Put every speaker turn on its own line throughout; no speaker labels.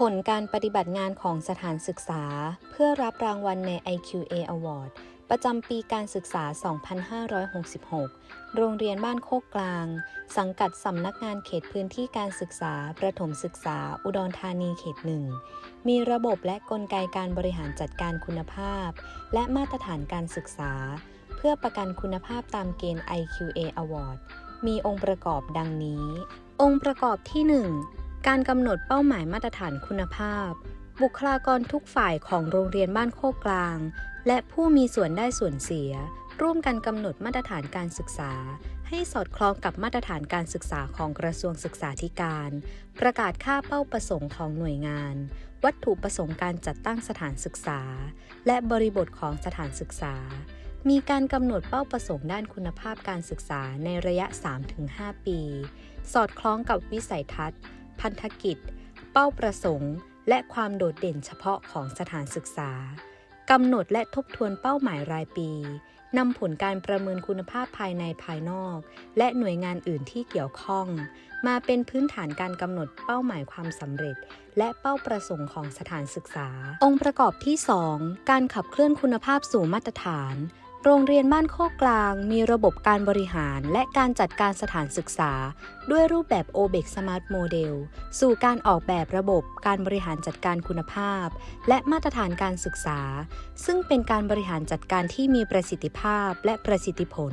ผลการปฏิบัติงานของสถานศึกษา เพื่อรับรางวัลใน IQA Award ประจำปีการศึกษา 2566 โรงเรียนบ้านโคกกลาง สังกัดสำนักงานเขตพื้นที่การศึกษา ประถมศึกษา อุดรธานีเขตหนึ่ง มีระบบและกลไกการบริหารจัดการคุณภาพ และมาตรฐานการศึกษา เพื่อประกันคุณภาพตามเกณฑ์ IQA Award มีองค์ประกอบดังนี้ องค์ประกอบที่ 1 การกำหนดเป้าหมายมาตรฐานคุณภาพ บุคลากรทุกฝ่ายของโรงเรียนบ้านโคกกลาง และผู้มีส่วนได้ส่วนเสีย ร่วมกันกำหนดมาตรฐานการศึกษา ให้สอดคล้องกับมาตรฐานการศึกษาของกระทรวงศึกษาธิการ ประกาศค่าเป้าประสงค์ของหน่วยงาน วัตถุประสงค์การจัดตั้งสถานศึกษา และบริบทของสถานศึกษา มีการกำหนดเป้าประสงค์ด้านคุณภาพการศึกษาในระยะ 3-5 ปี สอดคล้องกับวิสัยทัศน์ พันธกิจ เป้าประสงค์ และความโดดเด่นเฉพาะของสถานศึกษากำหนดและทบทวนเป้าหมายรายปีนำผลการประเมินคุณภาพภายในภายนอก และหน่วยงานอื่นที่เกี่ยวข้อง มาเป็นพื้นฐานการกำหนดเป้าหมายความสำเร็จ และเป้าประสงค์ของสถานศึกษา องค์ประกอบที่ 2 การขับเคลื่อนคุณภาพสู่มาตรฐาน โรงเรียนบ้านโคกกลางมีระบบการบริหารและการจัดการสถานศึกษา ด้วยรูปแบบ OBEX Smart Model สู่การออกแบบระบบการบริหารจัดการคุณภาพ และมาตรฐานการศึกษา ซึ่งเป็นการบริหารจัดการที่มีประสิทธิภาพและประสิทธิผล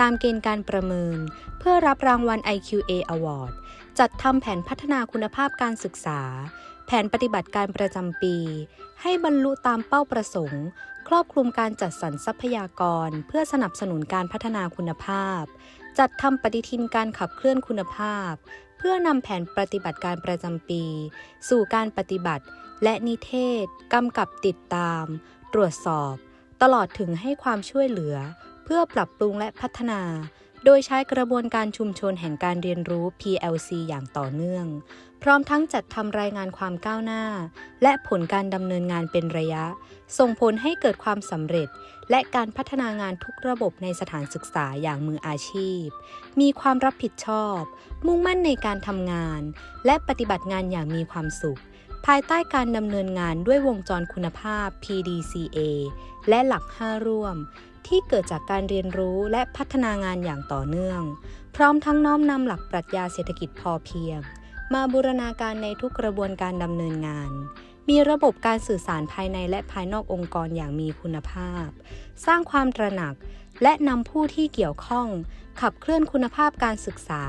ตามเกณฑ์การประเมิน เพื่อรับรางวัล IQA Award จัดทำแผนพัฒนาคุณภาพการศึกษา แผนปฏิบัติการประจำปี ให้บรรลุตามเป้าประสงค์ ครอบคลุมการจัดสรรทรัพยากร เพื่อสนับสนุนการพัฒนาคุณภาพ จัดทำปฏิทินการขับเคลื่อนคุณภาพ เพื่อนำแผนปฏิบัติการประจำปี สู่การปฏิบัติ และนิเทศกำกับติดตาม ตรวจสอบ ตลอดถึงให้ความช่วยเหลือ เพื่อปรับปรุงและพัฒนา โดยใช้กระบวนการชุมชนแห่งการเรียนรู้ PLC อย่างต่อเนื่อง พร้อมทั้งจัดทำรายงานความก้าวหน้า และผลการดำเนินงานเป็นระยะ ส่งผลให้เกิดความสำเร็จ และการพัฒนางานทุกระบบในสถานศึกษาอย่างมืออาชีพ มีความรับผิดชอบ มุ่งมั่นในการทำงาน และปฏิบัติงานอย่างมีความสุข ภายใต้การดำเนินงานด้วยวงจรคุณภาพ PDCA และหลัก 5 ร่วม ที่เกิดจากการเรียนรู้และพัฒนางานอย่างต่อเนื่อง พร้อมทั้งน้อมนำหลักปรัชญาเศรษฐกิจพอเพียง มาบูรณาการในทุกกระบวนการดำเนินงาน มีระบบการสื่อสารภายในและภายนอกองค์กรอย่างมีคุณภาพ สร้างความตระหนักและนำผู้ที่เกี่ยวข้อง ขับเคลื่อนคุณภาพการศึกษา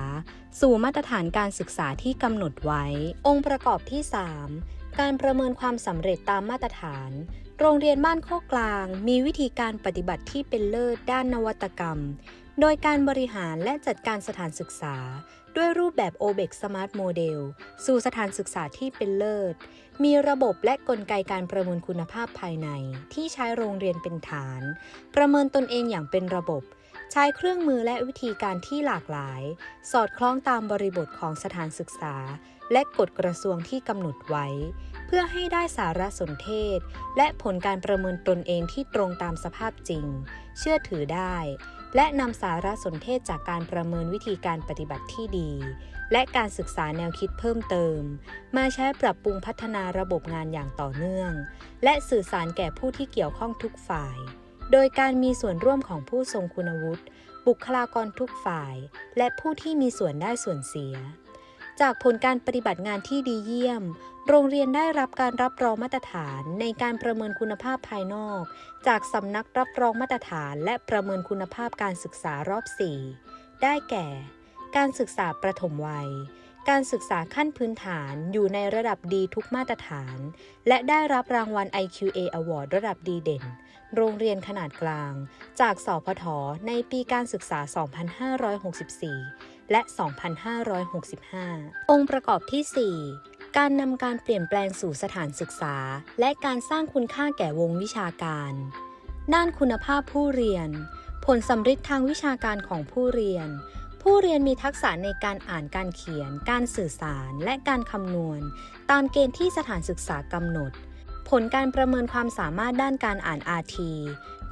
สู่มาตรฐานการศึกษาที่กำหนดไว้ องค์ประกอบที่ 3 การประเมินความสำเร็จตามมาตรฐาน โรงเรียนบ้านโคกกลาง มีวิธีการปฏิบัติที่เป็นเลิศด้านนวัตกรรม โดยการบริหารและจัดการสถานศึกษา ด้วยรูปแบบ OBEX Smart Model สู่สถานศึกษาที่เป็นเลิศ มีระบบและกลไกการประเมินคุณภาพภายใน ที่ใช้โรงเรียนเป็นฐาน ประเมินตนเองอย่างเป็นระบบ ใช้เครื่องมือและวิธีการที่หลากหลาย สอดคล้องตามบริบทของสถานศึกษา และกฎกระทรวงที่กำหนดไว้ เพื่อให้ได้สารสนเทศ และผลการประเมินตนเองที่ตรงตามสภาพจริง เชื่อถือได้ และนำสารสนเทศจากการประเมินวิธีการปฏิบัติที่ดี และการศึกษาแนวคิดเพิ่มเติม มาใช้ปรับปรุงพัฒนาระบบงานอย่างต่อเนื่อง และสื่อสารแก่ผู้ที่เกี่ยวข้องทุกฝ่าย โดยการมีส่วนร่วมของผู้ทรงคุณวุฒิ บุคลากรทุกฝ่าย และผู้ที่มีส่วนได้ส่วนเสีย จากผลการปฏิบัติงานที่ดีเยี่ยม โรงเรียนได้รับการรับรองมาตรฐานในการประเมินคุณภาพภายนอก จากสำนักรับรองมาตรฐานและประเมินคุณภาพการศึกษารอบ 4 ได้แก่ การศึกษาประถมวัย การศึกษาขั้นพื้นฐานอยู่ในระดับดีทุกมาตรฐาน และได้รับรางวัล IQA Award ระดับดีเด่น โรงเรียนขนาดกลาง จากสพทในปีการศึกษา 2564 และ 2565 องค์ประกอบที่ 4 การนำการเปลี่ยนแปลงสู่สถานศึกษา และการสร้างคุณค่าแก่วงวิชาการ ด้านคุณภาพผู้เรียน ผลสำฤทธิ์ทางวิชาการของผู้เรียน ผู้เรียนมีทักษะในการอ่านการเขียน การสื่อสาร และการคำนวณ ตามเกณฑ์ที่สถานศึกษากำหนดผลการประเมินความสามารถด้านการอ่าน RT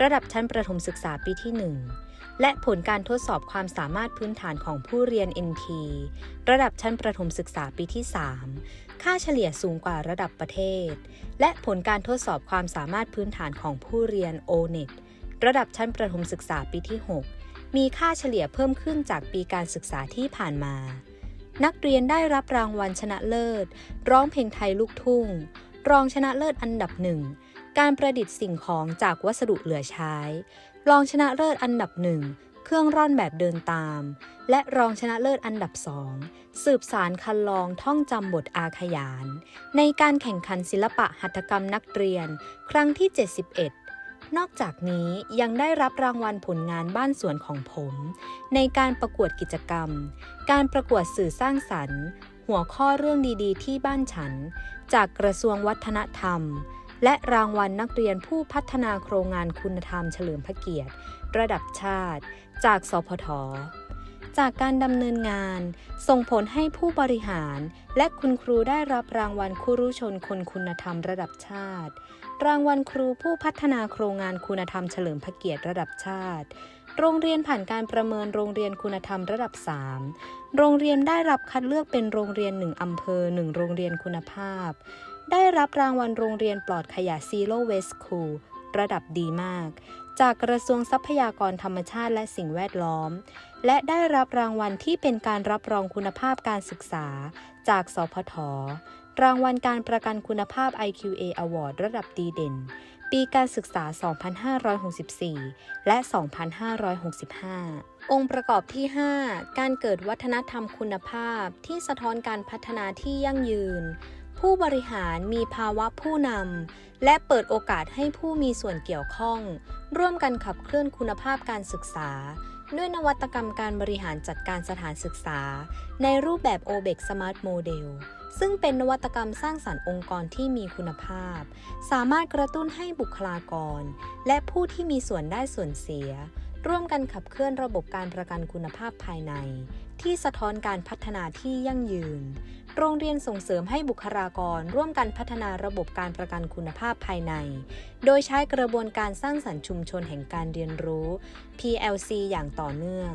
ระดับชั้นประถมศึกษาปีที่ 1 และผลการทดสอบความสามารถพื้นฐานของผู้เรียน NT ระดับชั้นประถมศึกษาปีที่ 3 ค่าเฉลี่ยสูงกว่าระดับประเทศ และผลการทดสอบความสามารถพื้นฐานของผู้เรียน O-NET ระดับชั้นประถมศึกษาปีที่ 6 มีค่าเฉลี่ยเพิ่มขึ้นจากปีการศึกษาที่ผ่านมา นักเรียนได้รับรางวัลชนะเลิศ ร้องเพลงไทยลูกทุ่ง รองชนะเลิศอันดับหนึ่ง การประดิษฐ์สิ่งของจากวัสดุเหลือใช้ รองชนะเลิศอันดับหนึ่งเครื่องร่อนแบบเดินตาม และรองชนะเลิศอันดับสองสืบสารคันลองท่องจำบทอาขยาน ในการแข่งขันศิลปะหัตถกรรมนักเรียน ครั้งที่ 71 นอกจากนี้ยังได้รับรางวัลผลงานบ้านสวนของผม ในการประกวดกิจกรรม การประกวดสื่อสร้างสรรค์ หัวข้อเรื่องดีๆ ที่บ้านฉัน จากกระทรวงวัฒนธรรม และรางวัลนักเรียนผู้พัฒนาโครงงานคุณธรรมเฉลิมพระเกียรติ ระดับชาติ จากสพทจากการดำเนินงาน ส่งผลให้ผู้บริหาร และคุณครูได้รับรางวัลครูชนคนคุณธรรมระดับชาติ รางวัลครูผู้พัฒนาโครงงานคุณธรรมเฉลิมพระเกียรติระดับชาติ โรงเรียนผ่านการประเมินโรงเรียนคุณธรรมระดับ 3 โรงเรียนได้รับคัดเลือกเป็นโรงเรียน 1 อำเภอ 1 โรงเรียนคุณภาพ ได้รับรางวัลโรงเรียนปลอดขยะ Zero Waste School ระดับดีมาก จากกระทรวงทรัพยากรธรรมชาติและสิ่งแวดล้อม และได้รับรางวัลที่เป็นการรับรองคุณภาพการศึกษา จากสพทรางวัลการประกันคุณภาพ IQA Award ระดับดีเด่น ปีการศึกษา 2564 และ 2565 องค์ประกอบที่ 5 การเกิดวัฒนธรรมคุณภาพที่สะท้อนการพัฒนาที่ยั่งยืน ผู้บริหารมีภาวะผู้นำ และเปิดโอกาสให้ผู้มีส่วนเกี่ยวข้อง ร่วมกันขับเคลื่อนคุณภาพการศึกษา ด้วยนวัตกรรมการบริหารจัดการสถานศึกษา ในรูปแบบ OBEX Smart Model ซึ่งเป็นนวัตกรรมสร้างสรรค์องค์กรที่มีคุณภาพ สามารถกระตุ้นให้บุคลากร และผู้ที่มีส่วนได้ส่วนเสีย ร่วมกันขับเคลื่อนระบบการประกันคุณภาพภายใน ที่สะท้อนการพัฒนาที่ยั่งยืน โรงเรียนส่งเสริมให้บุคลากรร่วมกันพัฒนาระบบการประกันคุณภาพภายใน โดยใช้กระบวนการสร้างสรรค์ชุมชนแห่งการเรียนรู้ PLC อย่างต่อเนื่อง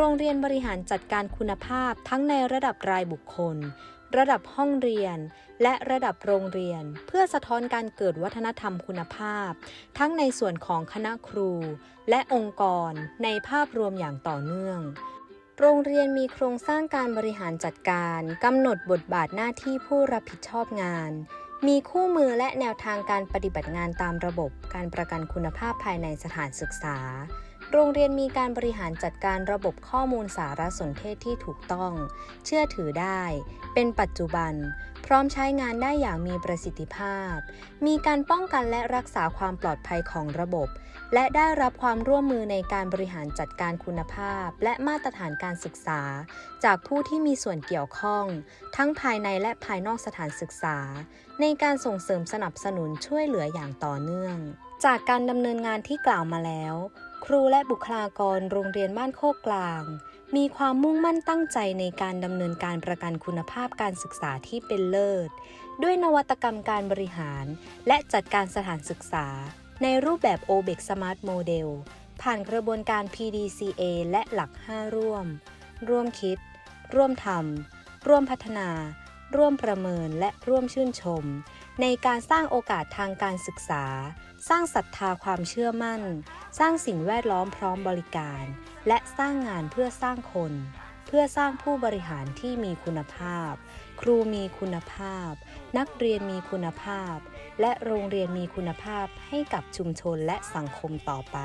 โรงเรียนบริหารจัดการคุณภาพทั้งในระดับรายบุคคล ระดับห้องเรียน และระดับโรงเรียน เพื่อสะท้อนการเกิดวัฒนธรรมคุณภาพ ทั้งในส่วนของคณะครู และองค์กร ในภาพรวมอย่างต่อเนื่องโรงเรียนมีโครงสร้างการบริหารจัดการกำหนดบทบาทหน้าที่ผู้รับผิดชอบงาน มีคู่มือและแนวทางการปฏิบัติงานตามระบบการประกันคุณภาพภายในสถานศึกษา โรงเรียนมีการบริหารจัดการระบบข้อมูลสารสนเทศที่ถูกต้อง เชื่อถือได้ เป็นปัจจุบัน พร้อมใช้งานได้อย่างมีประสิทธิภาพ มีการป้องกันและรักษาความปลอดภัยของระบบ และได้รับความร่วมมือในการบริหารจัดการคุณภาพ และมาตรฐานการศึกษา จากผู้ที่มีส่วนเกี่ยวข้อง ทั้งภายในและภายนอกสถานศึกษา ในการส่งเสริมสนับสนุนช่วยเหลืออย่างต่อเนื่อง จากการดำเนินงานที่กล่าวมาแล้ว ครูและบุคลากรโรงเรียนบ้านโคกกลาง มีความมุ่งมั่นตั้งใจในการดำเนินการประกันคุณภาพการศึกษาที่เป็นเลิศ ด้วยนวัตกรรมการบริหาร และจัดการสถานศึกษา ในรูปแบบ OBEX Smart Model ผ่านกระบวนการ PDCA และหลัก 5 ร่วม ร่วมคิด ร่วมทำร่วมพัฒนา ร่วมประเมินและร่วมชื่นชม ในการสร้างโอกาสทางการศึกษา สร้างศรัทธาความเชื่อมั่น สร้างสิ่งแวดล้อมพร้อมบริการ และสร้างงานเพื่อสร้างคน เพื่อสร้างผู้บริหารที่มีคุณภาพ ครูมีคุณภาพ นักเรียนมีคุณภาพ และโรงเรียนมีคุณภาพให้กับชุมชนและสังคมต่อไป